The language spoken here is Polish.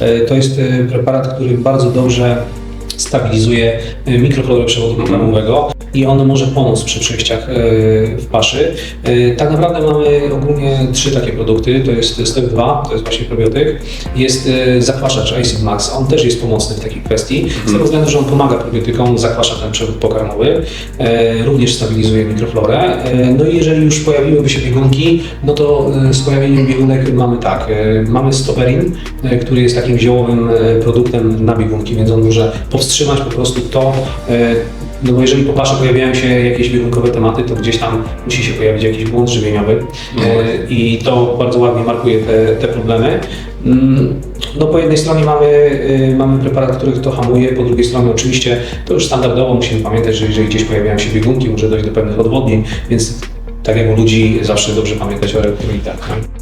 E, To jest e, preparat, który bardzo dobrze stabilizuje e, mikroflorę przewodu pokarmowego i on może pomóc przy przejściach e, w paszy. E, Tak naprawdę mamy ogólnie trzy takie produkty. To jest Step 2, to jest właśnie probiotyk. Jest e, zakwaszacz Acid Max, on też jest pomocny w takiej kwestii, z tego względu, że on pomaga probiotykom, zakwasza ten przewód pokarmowy, również stabilizuje mikroflorę. No i jeżeli już pojawiłyby się biegunki, no to z pojawieniem biegunek mamy tak, mamy stoperin, który jest takim ziołowym produktem na biegunki, więc on może powstrzymać po prostu to, no bo jeżeli po pasze pojawiają się jakieś biegunkowe tematy, to gdzieś tam musi się pojawić jakiś błąd żywieniowy e, i to bardzo ładnie markuje te, te problemy. Mm, No po jednej stronie mamy, y, mamy preparat, który to hamuje, po drugiej stronie oczywiście to już standardowo musimy pamiętać, że jeżeli gdzieś pojawiają się biegunki, może dojść do pewnych odwodnień, więc tak jak u ludzi zawsze dobrze pamiętać o elektrolitach. nie?